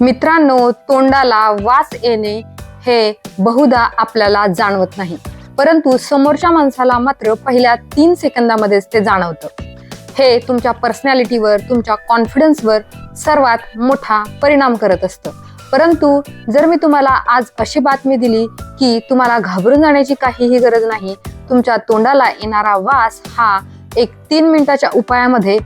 मित्रांनो तोंडाला वास येणे हे बहुधा आपल्याला जाणवत नाही. परंतु समोरच्या माणसाला मात्र पहिल्या तीन सेकंदामध्येच ते जाणवतं. हे तुमच्या पर्सनॅलिटीवर तुमच्या कॉन्फिडन्सवर सर्वात मोठा परिणाम करत असतं. परंतु जर मी तुम्हाला आज अशी बातमी दिली की तुम्हाला घाबरून जाण्याची काहीही गरज नाही तुमच्या तोंडाला येणारा वास हा एक तीन मिनिटाच्या उपायामध्ये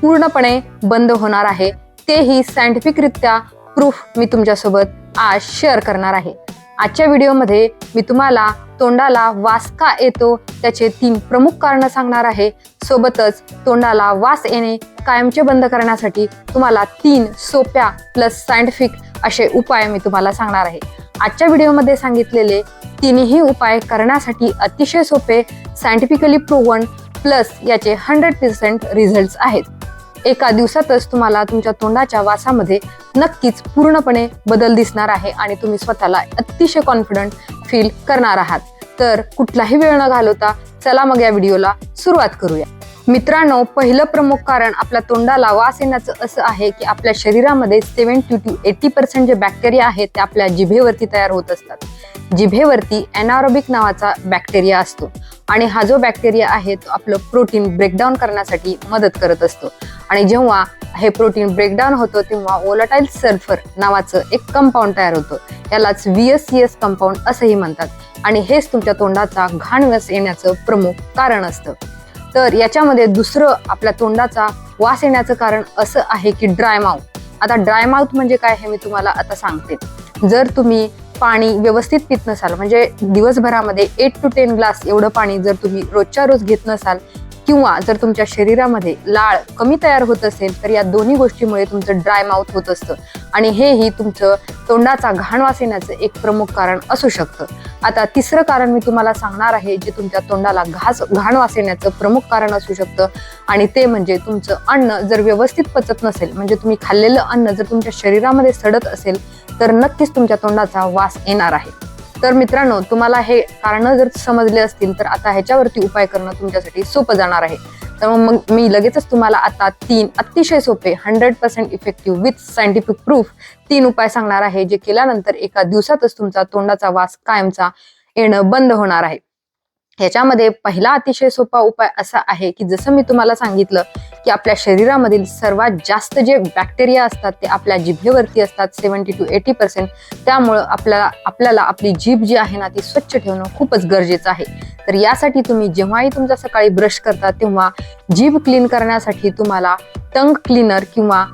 पूर्णपणे बंद होणार आहे. तेही सायंटिफिकरित्या प्रूफ मी तुमच्यासोबत आज शेअर करणार आहे. आजच्या व्हिडिओमध्ये मी तुम्हाला तोंडाला वास का येतो त्याचे तीन प्रमुख कारणं सांगणार आहे. सोबतच तोंडाला वास येणे कायमचे बंद करण्यासाठी तुम्हाला तीन सोप्या प्लस सायंटिफिक असे उपाय मी तुम्हाला सांगणार आहे. आजच्या व्हिडिओमध्ये सांगितलेले तिन्ही उपाय करण्यासाठी अतिशय सोपे सायंटिफिकली प्रूवन प्लस याचे हंड्रेड पर्सेंट रिझल्ट आहेत. एका दिवसातच तुम्हाला तुमच्या तोंडाच्या वासामध्ये नक्कीच पूर्णपणे बदल दिसणार आहे आणि तुम्ही स्वतःला अतिशय कॉन्फिडंट फील करणार आहात. तर कुठलाही वेळ न घालवता चला मग या व्हिडिओला सुरुवात करूया. मित्रांनो पहिलं प्रमुख कारण आपल्या तोंडाला वास येण्याचं असं आहे की आपल्या शरीरामध्ये सेव्हन्टी टू एटी पर्सेंट जे बॅक्टेरिया आहेत ते आपल्या जिभेवरती तयार होत असतात. जिभेवरती एनारोबिक नावाचा बॅक्टेरिया असतो आणि हा जो बॅक्टेरिया आहे तो आपलं प्रोटीन ब्रेकडाऊन करण्यासाठी मदत करत असतो. आणि जेव्हा हे प्रोटीन ब्रेकडाऊन होतं तेव्हा ओलाटाईल सल्फर नावाचं एक कंपाऊंड तयार होतं. यालाच व्हीएससीएस एस कंपाऊंड असंही म्हणतात. आणि हेच तुमच्या तोंडाचा घाणवस येण्याचं प्रमुख कारण असतं. तर याच्यामध्ये दुसरं आपल्या तोंडाचा वास येण्याचं कारण असं आहे की ड्राय माउथ आता ड्राय माउथ म्हणजे काय हे मी तुम्हाला आता सांगते. जर तुम्ही पाणी व्यवस्थित पित नसाल म्हणजे दिवसभरामध्ये एट टू टेन ग्लास एवढं पाणी जर तुम्ही रोजच्या रोज घेत नसाल किंवा जर तुमच्या शरीरामध्ये लाळ कमी तयार होत असेल तर या दोन्ही गोष्टीमुळे तुमचं ड्राय माउथ होत असतं. आणि हेही तुमचं तोंडाचा घाण वास येण्याचं एक प्रमुख कारण असू शकतं. आता तिसरं कारण मी तुम्हाला सांगणार आहे जे तुमच्या तोंडाला घास घाण वास येण्याचं प्रमुख कारण असू शकतं. आणि ते म्हणजे तुमचं अन्न जर व्यवस्थित पचत नसेल म्हणजे तुम्ही खाल्लेलं अन्न जर तुमच्या शरीरामध्ये सडत असेल तर नक्कीच तुमच्या तोंडाचा वास येणार आहे. तर मित्रांनो तुम्हाला हे कारण जर समजले असतील तर आता ह्याच्यावरती उपाय करणं तुमच्यासाठी सोपं जाणार आहे. तर मग मी लगेचच तुम्हाला आता तीन अतिशय सोपे hundred percent effective with scientific proof तीन उपाय सांगणार आहे जे केल्यानंतर एका दिवसातच तुमचा तोंडाचा वास कायमचा येणं बंद होणार आहे. ह्याच्यामध्ये पहिला अतिशय सोपा उपाय असा आहे की जसं मी तुम्हाला सांगितलं की आपल्या शरीरामधील सर्वात जास्त जे बॅक्टेरिया असतात ते आपल्या जिभेवरती असतात सेवन्टी टू एटी पर्सेंट त्यामुळं आपल्याला आपल्याला आपली जीभ जी आहे ना ती स्वच्छ ठेवणं खूपच गरजेचं आहे. तर यासाठी तुम्ही जेव्हाही तुमचा सकाळी ब्रश करता तेव्हा जीभ क्लीन करण्यासाठी तुम्हाला टंग क्लीनर किंवा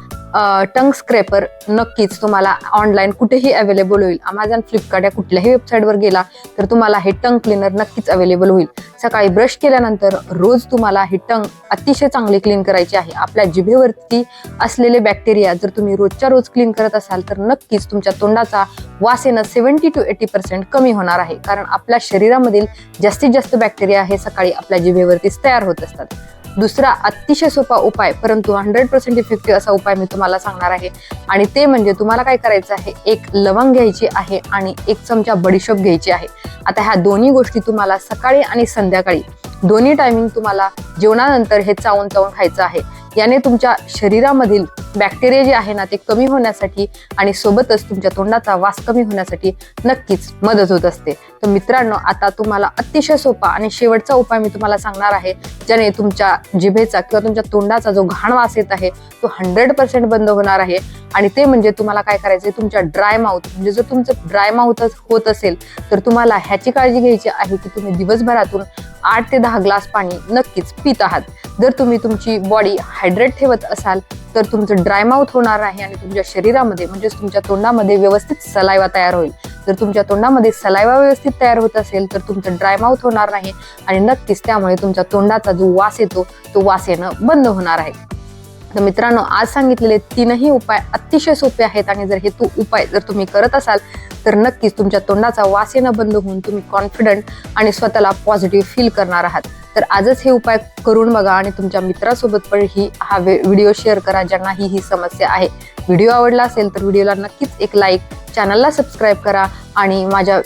टंग स्क्रेपर नक्कीच तुम्हाला ऑनलाईन कुठेही अवेलेबल होईल. अमेझॉन फ्लिपकार्ट या कुठल्याही वेबसाईटवर गेला तर तुम्हाला हे टंग क्लीनर नक्कीच अवेलेबल होईल. सकाळी ब्रश केल्यानंतर रोज तुम्हाला हे टंग अतिशय चांगले क्लीन करायचे आहे. आपल्या जिभेवरती असलेले बॅक्टेरिया जर तुम्ही रोजच्या रोज क्लीन करत असाल तर नक्कीच तुमच्या तोंडाचा वास येणं सेव्हन्टी टू एटी पर्सेंट कमी होणार आहे. कारण आपल्या शरीरामधील जास्तीत जास्त बॅक्टेरिया हे सकाळी आपल्या जिभेवरतीच तयार होत असतात. दुसरा अतिशय सोपा उपाय परंतु हंड्रेड पर्सेंट इफेक्टिव्ह असा उपाय मी तुम्हाला सांगणार आहे. आणि ते म्हणजे तुम्हाला काय करायचं आहे एक लवंग घ्यायची आहे आणि एक चमचा बडीशोप घ्यायची आहे. आता ह्या दोन्ही गोष्टी तुम्हाला सकाळी आणि संध्याकाळी दोन्ही टायमिंग तुम्हाला जेवणानंतर हे चावून चावून खायचं आहे. याने तुमच्या शरीरामधील बॅक्टेरिया जे आहे ना ते कमी होण्यासाठी आणि सोबतच तुमच्या तोंडाचा वास कमी होण्यासाठी नक्कीच मदत होत असते. तर मित्रांनो आता तुम्हाला अतिशय सोपा आणि शेवटचा उपाय मी तुम्हाला सांगणार आहे ज्याने तुमच्या जिभेचा किंवा तुमच्या तोंडाचा जो घाण वास येत आहे तो हंड्रेड पर्सेंट बंद होणार आहे. आणि ते म्हणजे तुम्हाला काय करायचं तुमच्या ड्राय माउथ म्हणजे जर तुमचं ड्राय माउथ होत असेल तर तुम्हाला ह्याची काळजी घ्यायची आहे की तुम्ही दिवसभरातून आठ ते दहा ग्लास पाणी नक्कीच पित आहात. जर तुम्ही तुमची बॉडी हायड्रेट ठेवत असाल तर तुमचं ड्राय माउथ होणार आहे आणि तुमच्या शरीरामध्ये म्हणजेच तुमच्या तोंडामध्ये व्यवस्थित सलायवा तयार होईल. जर तुमच्या तोंडामध्ये सलायवा व्यवस्थित तयार होत असेल तर तुमचं ड्राय माउथ होणार नाही आणि नक्कीच त्यामुळे तुमच्या तोंडाचा जो वास येतो तो वास येणं बंद होणार आहे. तर मित्रांनो आज सांगितलेले तीनही उपाय अतिशय सोपे आहेत आणि जर हे तू उपाय जर तुम्ही करत असाल तर नक्कीच तुमच्या तोंडाचा वास येणं बंद होऊन तुम्ही कॉन्फिडंट आणि स्वतःला पॉझिटिव्ह फील करणार आहात. तर आजच हे उपाय करून बघा आणि तुमच्या मित्रासोबत पण ही हा व्हिडिओ शेअर करा ज्यांना ही ही समस्या आहे. व्हिडिओ आवडला असेल तर व्हिडिओला नक्कीच एक लाईक चॅनलला सबस्क्राईब करा आणि माझ्या